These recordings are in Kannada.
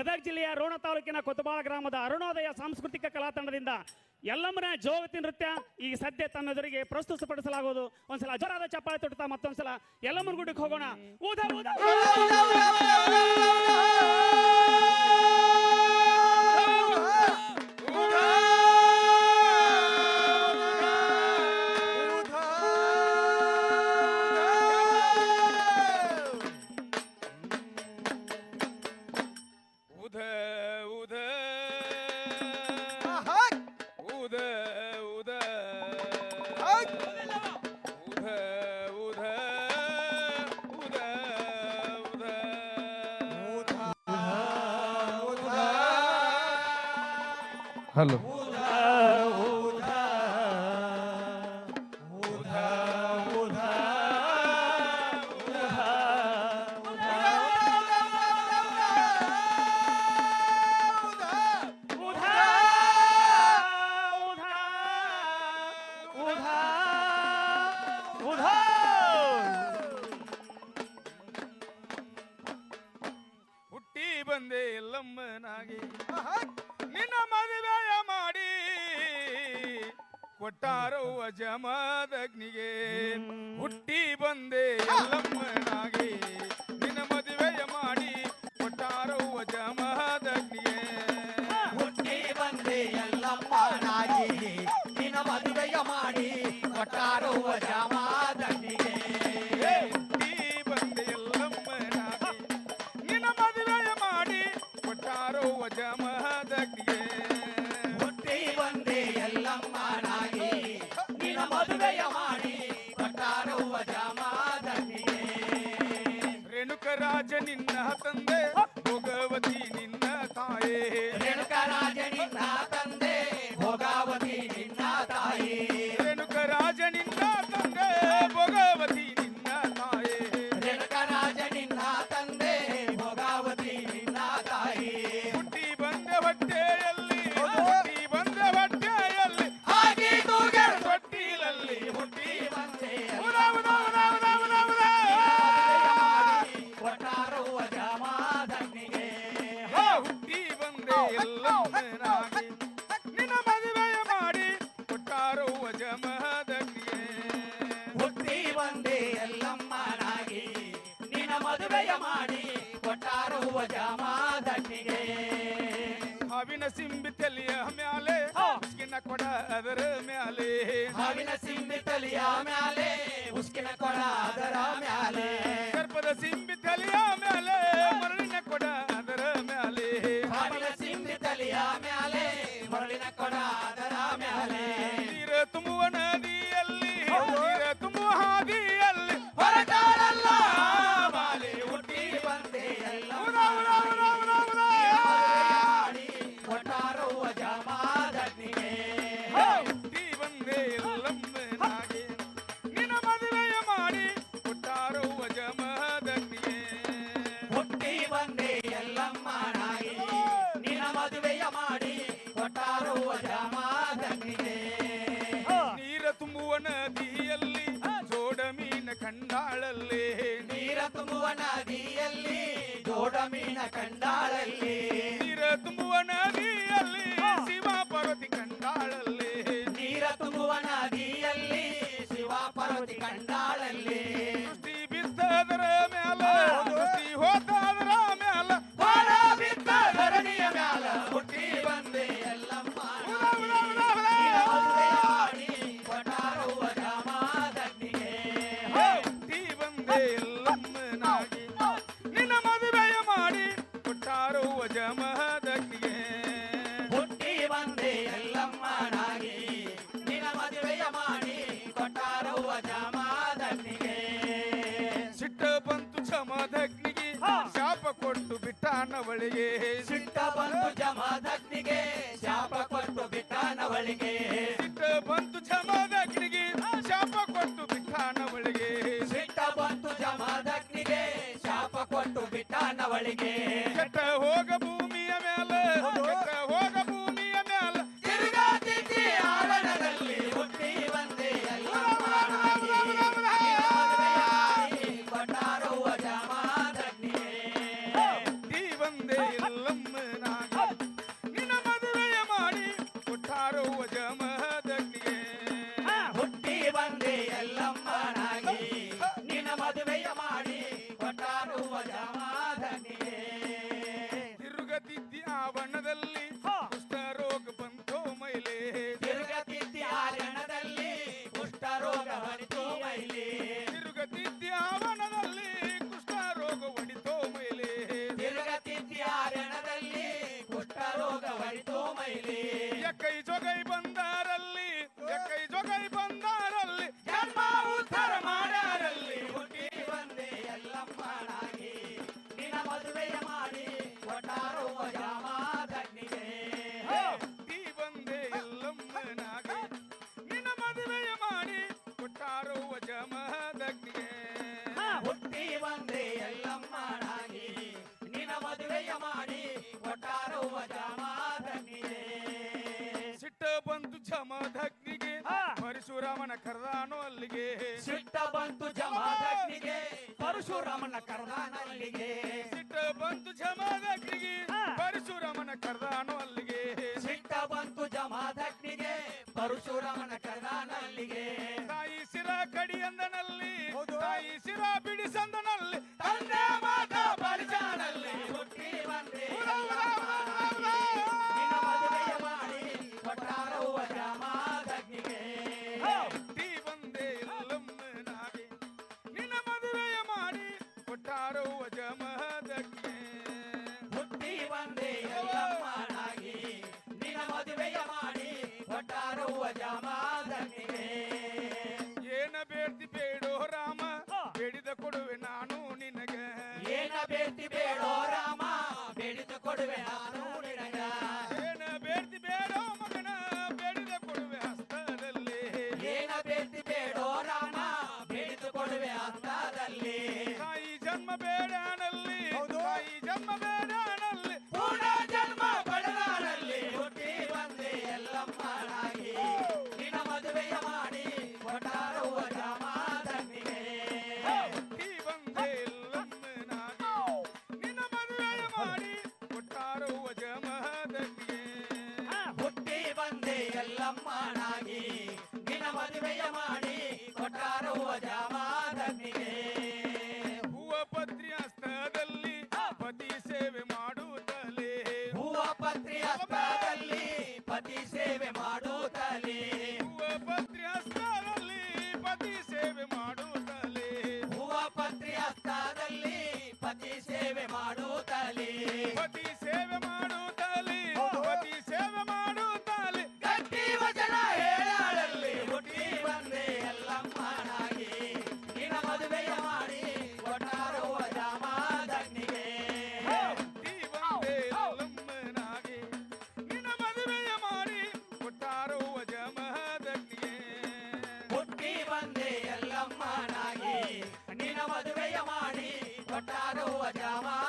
ಗದಗ ಜಿಲ್ಲೆಯ ರೋಣ ತಾಲೂಕಿನ ಕೊತ್ತಬಾಳ ಗ್ರಾಮದ ಅರುಣೋದಯ ಸಾಂಸ್ಕೃತಿಕ ಕಲಾ ತಂಡದಿಂದ ಯಲ್ಲಮ್ಮನ ಜೋಗತಿ ನೃತ್ಯ ಈಗ ಸದ್ಯ ತನ್ನೆದುರಿಗೆ ಪ್ರಸ್ತುತಪಡಿಸಲಾಗುವುದು. ಒಂದ್ಸಲ ಅಜರಾದ ಚಪ್ಪಾಳೆ ತೊಡ್ತಾ ಮತ್ತೊಂದ್ಸಲ ಯಲ್ಲಮ್ಮನ ಗುಡ್ಡಕ್ಕೆ ಹೋಗೋಣ. ಊದ ಊದ! હલો. ಬಂದೆ ಎಲ್ಲಮ್ಮನಾಗಿ. ನಿನ್ನ ಮದುವೆಯ ಮಾಡಿ ಕೊಟ್ಟಾರವ್ವ ಜಮದಗ್ನಿಗೆ ಹುಟ್ಟಿ ಬಂದೆ ಎಲ್ಲಮ್ಮನಾಗಿ. ನಿನ್ನ ಮದುವೆಯ ಮಾಡಿ ಕೊಟ್ಟಾರವ್ವ ಜಮದಗ್ನಿಗೆ ಹುಟ್ಟಿ ಬಂದೆ ಎಲ್ಲಮ್ಮನಾಗಿ. ನಿನ್ನ ಮದುವೆಯ ಮಾಡಿ ಕೊಟ್ಟಾರವ್ವ ಜಮಾದನಿಗೆ rowa jama'a ಕೊಟ್ಟಾರುವ ಜಮಾದನಿಗೆ ಹಾವಿನ ಸಿಂಬಿ ತಲಿಯ ಮ್ಯಾಲೆ ಉಸ್ಕಿನ ಕೊಡ ಅದರ ಮ್ಯಾಲೆ ಹಾವಿನ ಸಿಂಬಿ ತಲಿಯ ಮ್ಯಾಲೆ ಉಸ್ಕಿನ ಕೊಡ ಅದರ ಮ್ಯಾಲೆ ಸರ್ಪದ ಸಿಂಬಿ ತಲಿಯ ಮ್ಯಾಲೆ ಮರಳಿನ ಕೊಡ கண்டாளல்லே. தும்புவன ಕೊಟ್ಟಾರೋ ಜಮದಗ್ನಿಗೆ ಹುಟ್ಟಿ ಬಂದೆ ಎಲ್ಲಮ್ಮನಾಗಿ ನಿನ್ನ ಮದುವೆಯ ಮಾಡಿ ಕೊಟ್ಟಾರುವ ಜಮಾದನಿಗೆ ಸಿಟ್ಟ ಬಂತು ಜಮದಗ್ನಿಗೆ ಶಾಪ ಕೊಟ್ಟು ಬಿಟ್ಟಾನವಳಿಗೆ. ಸಿಟ್ಟ ಬಂತು ಜಮಾದಗ್ನಿಗೆ ಶಾಪ ಕೊಟ್ಟು ಬಿಟ್ಟಾನವಳಿಗೆ. ಸಿಟ್ಟ ಬಂತು ಜಮದಗ್ನಿಗೆ ಶಾಪ ಕೊಟ್ಟು ಬಾಳಿಗೆ ಕೆಟ್ಟ ಹೋಗಬು ராவண ಪರಶುರಾಮನ ಕರ್ದಾನ ಅಲ್ಲಿಗೆ ಸಿಟ್ಟ ಬಂತು ಜಮಾದಗ್ನಿಗೆ ಪರಶುರಾಮನ ಕರ್ದಾನು ಅಲ್ಲಿಗೆ. ಸಿಟ್ಟ ಬಂತು ಜಮಾದಗ್ನಿಗೆ ಪರಶುರಾಮನ ಕರ್ದಾನ ಅಲ್ಲಿಗೆ ತಾಯಿ ಸಿರ ಕಡಿ ತಾಯಿ ಸಿರ ಬಿಡಿ ಬೇಡ್ತಿ ಬೇಡೋ ರಾಮ ಬೆಳೆದು ಕೊಡುವೆ ನಾನು ನಿನಗ. ಏನ ಬೇಡ್ತಿ ಬೇಡೋ ಮಗನ ಬೆಳೆದು ಕೊಡುವೆ ಹಸ್ತದಲ್ಲಿ. ಏನ ಬೇಡ್ತಿ ಬೇಡೋ ರಾಮ ಬೆಳೆದು ಕೊಡುವೆ ಹಸ್ತದಲ್ಲಿ. ತಾಯಿ ಜನ್ಮ ಬೇಡನಲ್ಲಿ ತಾಯಿ ಜನ್ಮ ಬೇಡ ಪತ್ರಿ ಹಸ್ತದಲ್ಲಿ ಪತಿ ಸೇವೆ ಮಾಡುತ್ತಲೇ. ಹೂವ ಪತ್ರಿ ಹಸ್ತದಲ್ಲಿ ಪತಿ ಸೇವೆ ಮಾಡುತ್ತಲೇ. ಹೂವ ಪತ್ರಿ ಹಸ್ತದಲ್ಲಿ ಪತಿ ಸೇವೆ ಮಾಡು વટારો અજાવા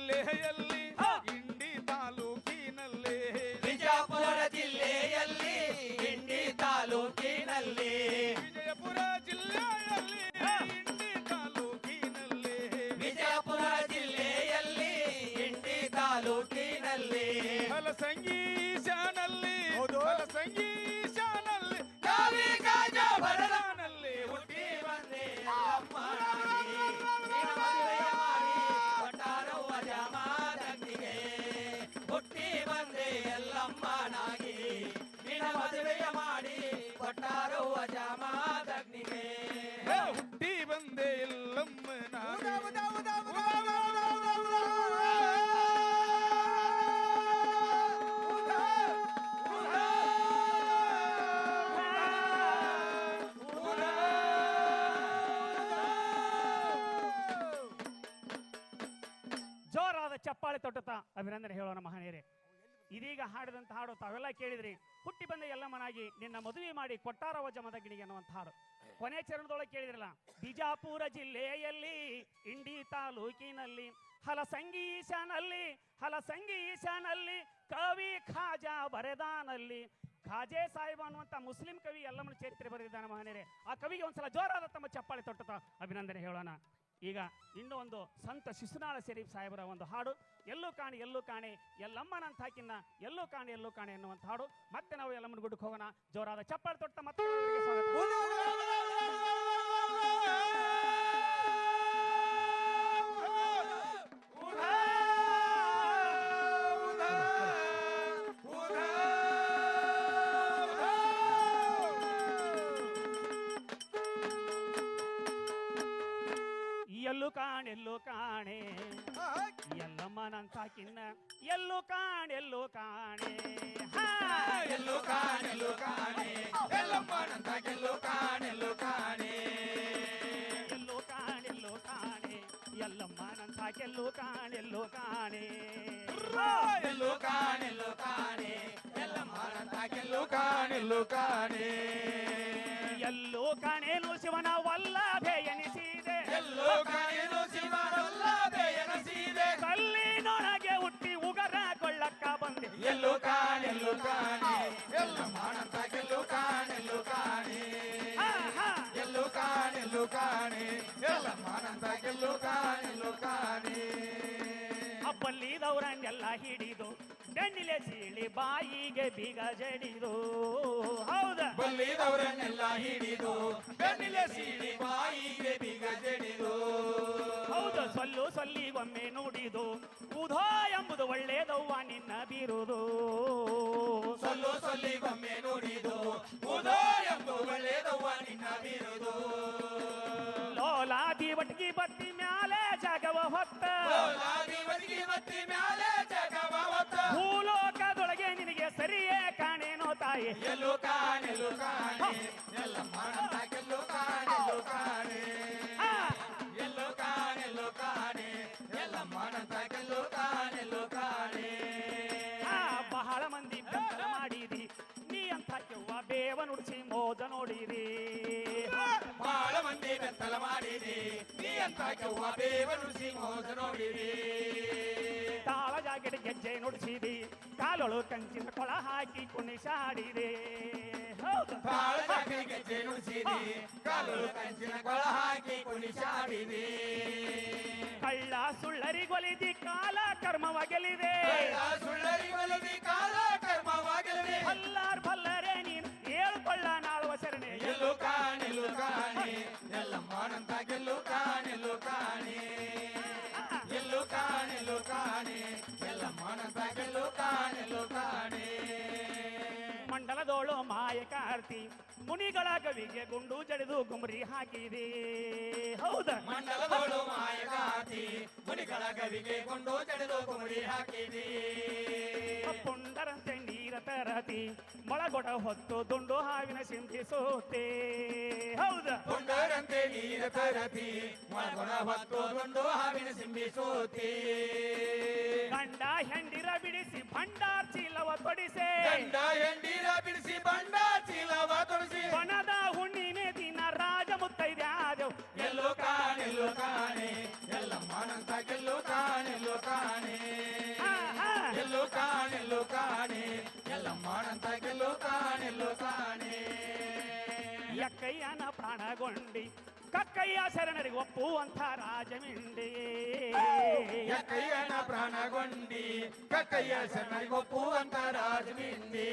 ಅಲ್ಲೇ ಎಲ್ಲ ಯಾರವ್ವ ಜಾಮಾದಗ್ನಿಗೆ ಹುಟ್ಟಿ ಬಂದೆ ಇಲ್ಲಮ್ಮ ಜೋರಾದ ಚಪ್ಪಾಳೆ ತೊಟ್ಟತ ಅಭಿನಂದನೆ ಹೇಳೋಣ ಮಹನೀಯರೇ ಇದೀಗ ಹಾಡಿದಂತ ಹಾಡು ತಾವೆಲ್ಲ ಕೇಳಿದ್ರಿ ಹುಟ್ಟಿ ಬಂದ ಎಲ್ಲಮ್ಮನಾಗಿ ನಿನ್ನ ಮದುವೆ ಮಾಡಿ ಕೊಟ್ಟಾರವ ಜಮದಗಿಣಿ ಹಾಡು ಕೊನೆ ಚರಣದೊಳಗೆ ಕೇಳಿದ್ರಲ್ಲ, ಬಿಜಾಪುರ ಜಿಲ್ಲೆಯಲ್ಲಿ, ಇಂಡಿ ತಾಲೂಕಿನಲ್ಲಿ, ಹಲಸಂಗೀಶನಲ್ಲಿ ಹಲಸಂಗೀಶನಲ್ಲಿ, ಕವಿ ಖಾಜಾ ಬರೆದಾನಲ್ಲಿ, ಖಾಜೆ ಸಾಹೇಬ ಅನ್ನುವಂತ ಮುಸ್ಲಿಂ ಕವಿ ಎಲ್ಲಮ್ಮನ ಚರಿತ್ರೆ ಬರೆದಿದ್ದಾನೆ ಮಹನೀಯರೇ. ಆ ಕವಿಗೆ ಒಂದ್ಸಲ ಜೋರಾದ ತಮ್ಮ ಚಪ್ಪಾಳೆ ತೊಟ್ಟತ ಅಭಿನಂದನೆ ಹೇಳೋಣ. ಈಗ ಇನ್ನು ಒಂದು ಸಂತ ಶಿಶುನಾಳ ಶರೀಫ್ ಸಾಹೇಬರ ಒಂದು ಹಾಡು. ಎಲ್ಲೂ ಕಾಣಿ, ಎಲ್ಲೂ ಕಾಣೆ, ಎಲ್ಲಮ್ಮನಂತ ಹಾಕಿನ ಎಲ್ಲೂ ಕಾಣಿ, ಎಲ್ಲೂ ಕಾಣೆ ಎನ್ನುವಂಥ ಹಾಡು. ಮತ್ತೆ ನಾವು ಎಲ್ಲಮ್ಮನ ಗುಡ್ಡಕ್ಕೆ ಹೋಗೋಣ. ಜೋರಾದ ಚಪ್ಪಾಳೆ ತೊಟ್ಟ ಮತ್ತೆ. ಎಲ್ಲಮ್ಮನಂತ ಹಾಕಿನ ಎಲ್ಲೂ ಕಾಣೆ ಎಲ್ಲೂ ಕಾಣೆ ಹಾ! ಎಲ್ಲೋ ಕಾಣೆಲ್ಲೋ ಕಾಣೆ ಎಲ್ಲಮ್ಮನಂತ ಗೆಲ್ಲೋ ಕಾಣೆಲ್ಲೋ ಕಾಣೆ ಎಲ್ಲೋ ಕಾಣೆಲ್ಲೋ ಕಾಣೆ ಎಲ್ಲಮ್ಮನಂತ ಕೆಲ್ಲೋ ಕಾಣೆಲ್ಲೋ ಕಾಣೆ ಎಲ್ಲೋ ಕಾಣೆಲ್ಲೋ ಕಾಣೆ ಎಲ್ಲಮ್ಮನಂತ ಗೆಲ್ಲೋ ಕಾಣೆಲ್ಲೋ ಕಾಣೆ ಎಲ್ಲೋ ಕಾಣೇನು ಶಿವನ ವಲ್ಲಭೆ ಎನಿಸಿದೆ ಕಾಣೆಲ್ಲೋ ಎಲ್ಲ ಎಲ್ಲಮ್ಮನಂತ ಗೆಲ್ಲು ಕಾಣೆಲ್ಲೋ ಕಾಣೆ. ಹಾ, ಹಾ. ಎಲ್ಲೋ ಕಾಣೆಲ್ಲೋ ಕಾಣೆ. ಎಲ್ಲಮ್ಮನಂತ ಗೆಲ್ಲೋ ಕಾಣೆಲ್ಲೋ ಕಾಣೆ. ಅಪ್ಪಲ್ಲಿದವರನ್ನೆಲ್ಲ ಹಿಡಿದು ಬೆನ್ನಿಲೆ ಸೀಳಿ ಬಾಯಿಗೆ ಬೀಗ ಜಡಿದು. ಹೌದ? ಬಲ್ಲಿದವರನ್ನೆಲ್ಲ ಹಿಡಿದು ಬೆನ್ನಿಲೆ ಸೀಳಿ ಬಾಯಿಗೆ ಬೀಗ ಜಡಿದು. ಹೌದು? ಸೊಲ್ಲು ಸೊಲ್ಲಿಗೊಮ್ಮೆ ನುಡಿದು ಉದೋ ಎಂಬುದು ಒಳ್ಳೇದವ್ವ ನಿನ್ನ ಬೀರುದು. ಸೊಲ್ಲು ಸೊಲ್ಲಿಗೊಮ್ಮೆ ನುಡಿದು ಉದೋ ಎಂಬು ಒಳ್ಳೆದವ್ವ ನಿನ್ನ ಬಿರುದು ಲೋಲಾದಿ ಬಟ್ಗಿ ಬಟ್ಟಿ ಮ್ಯಾಲೆ ಜಾಗವ ಹೊತ್ತ ಲಾಗಿ ಬದಿಗೆ ಮತ್ತಿ ಮ್ಯಾಲೆ ಜಗವ ಹೊತ್ತ ಭೂಲೋಕದೊಳಗೆ ನಿನಗೆ ಸರಿಯೇ ಕಾಣೇನೋ ತಾಯಿ ಎಲ್ಲೋ ಕಾಣೆಲ್ಲೋ ಕಾಣೆ ಎಲ್ಲ ಮಾಡಂತ ಗೆಲ್ಲೋ ಕಾಣೆಲ್ಲೋ ಕಾಣೆ ಆ, ಎಲ್ಲೋ ಕಾಣೆಲ್ಲೋ ಕಾಣೆ ಎಲ್ಲ ಮಾಡಂತ ಬೇವ ನುಡಿಸಿ ಮೋದ ನೋಡಿರಿ. ಬಾಳ ಮಂದಿ ಬೆತ್ತಲ ಮಾಡಿರಿ ನೀ ಅಂತ ಕೆವ್ವ ನುಡಿಸಿ ಮೋಸ ನೋಡಿರಿ. ತಾಳ ಜಾಗೆಟ್ ಗೆಜ್ಜೆ ನುಡಿಸಿದಿ. ಕಾಲೊಳು ಕಂಚಿನ ಕೊಳ ಹಾಕಿ ಕುಣಿಸಾಡಿರಿ ಬಾಳ ಜಾತಿ ಗೆಜ್ಜೆ ನುಡಿಸಿರಿ ಕಾಲೊಳು ಕಂಚಿನ ಕೊಳ ಹಾಕಿ ಕುಣಿಸಾಡಿರಿ ಕಳ್ಳ ಸುಳ್ಳರಿ ಒಲಿದಿ ಕಾಲ ಕರ್ಮವ ಗೆಲಿದೆ ಕಳ್ಳ ಸುಳ್ಳರಿ ಒಲಿದಿ ಕಾಲ ಕಾರ್ತಿ ಮುನಿಗಳ ಕವಿಗೆ ಗುಂಡು ಜಡಿದು ಗುಮ್ರಿ ಹಾಕಿದೆ. ಹೌದ? ಮಂಡಲದೋಳು ಮಾಯಗಾತಿ ಮುನಿಗಳ ಗವಿಗೆ ಗುಂಡು ಜಡಿದು ಕುಮರಿ ಹಾಕಿದೆ. ಪುಂಡರಂತೆ ತರತಿ ಮೊಳಗೊಡ ಹೊತ್ತು ದುಂಡು ಹಾವಿನ ಸಿಂಧಿಸುತ್ತೆ ಹೌದ. ಕೊಂಡರಂತೆ ನೀರ ತರತಿ ಮೊಳಗೊಡ ಹೊತ್ತು ದುಂಡು ಹಾವಿನ ಸಿಂಧಿಸುತ್ತೆ ಗಂಡ ಹೆಂಡಿರ ಬಿಡಿಸಿ ಭಂಡಾರ್ ಚೀಲವ ತೊಡಿಸೆ. ಗಂಡ ಹೆಂಡಿರ ಬಿಡಿಸಿ ಭಂಡಾರ್ ಚೀಲವ ತೊಡಿಸಿ. ಬಣದ ಹುಣ್ಣಿಮೆ ದಿನ ರಾಜ ಮುತ್ತೈದ್ಯಾದೆವು ಎಲ್ಲೋ ಕಾಣೆಲ್ಲೋ ಕಾಣೆ ಎಲ್ಲ ಮಾನಂತ ಗೆಲ್ಲೋ ಕಾಣೆಲ್ಲೋ ಕಾಣೆ. ಎಲ್ಲೋ ಕಾಣೆಲ್ಲೋ ಕಾಣೆ ಎಲ್ಲ ಮಾನಂತ ಗೆಲ್ಲೋ ಕಾಣೆಲ್ಲೋ ಕಾಣೆ ಎಕ್ಕಯ್ಯನ ಪ್ರಾಣಗೊಂಡಿ ಕಕ್ಕಯ್ಯ ಶರಣರಿಗೆ ಒಪ್ಪುವಂಥ ರಾಜಮಿಂಡಿ ಕೈಯನ ಪ್ರಾಣಗೊಂಡಿ ಕಕ್ಕಯ್ಯ ಶರಣರಿಗೊಪ್ಪುವಂತ ರಾಜಮಿಂಡಿ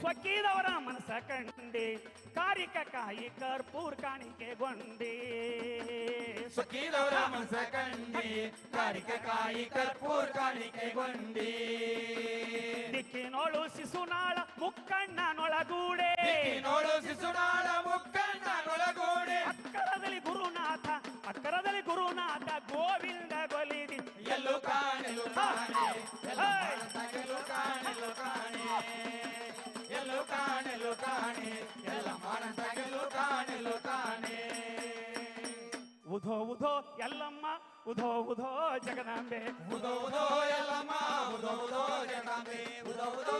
ಸ್ವಕ್ಕಿದವರ ಮನಸ್ಸ ಕಂಡಿ ಕಾರಿಕ ಕಾಯಿ ಕರ್ಪೂರ್ ಕಾಣಿಕೆಗೊಂಡಿ ಸುಖಿದವರ ಮನಸ ಕಂಡಿ ಕಾರಿಕ ಕಾಯಿ ಕರ್ಪೂರ್ ಕಾಣಿಕೆಗೊಂಡಿ ದಿಕ್ಕಿನೋಳು ಶಿಶುನಾಳ ಮುಕ್ಕಣ್ಣನೊಳಗೂಡೆ ನೋಡು ಶಿಶುನಾಳ ಮುಕ್ಕಣ್ಣ ನೊಳಗೋಡೆ ಅಕ್ಕರದಲ್ಲಿ ಗುರುನಾಥ ಅಕ್ಕರದಲ್ಲಿ ಗುರುನಾಥ ಗೋವಿಂದ ಗೊಲಿದಿ ಎಲ್ಲೋ ಕಾಣೆಲು ಕಾಣೆ ಎಲ್ಲ ಮಾನಂತ ಗೆಲ್ಲೋ ಕಾಣೆಲು ಕಾಣೆ ಎಲ್ಲೋ ಕಾಣೆಲು ಕಾಣೆ ಎಲ್ಲ ಮಾನಂತ ಗೆಲ್ಲೋ ಕಾಣೆಲು ಕಾಣೆ ಉಧೋ ಉಧೋ ಎಲ್ಲಮ್ಮ ಉಧೋ ಉಧೋ ಜಗದಾಂಬೆ ಉದೋ ಉದೋ ಎಲ್ಲಮ್ಮ ಉದೋ ಉದೋ ಜಗದಾಂಬೆ ಉದೋ ಉದೋ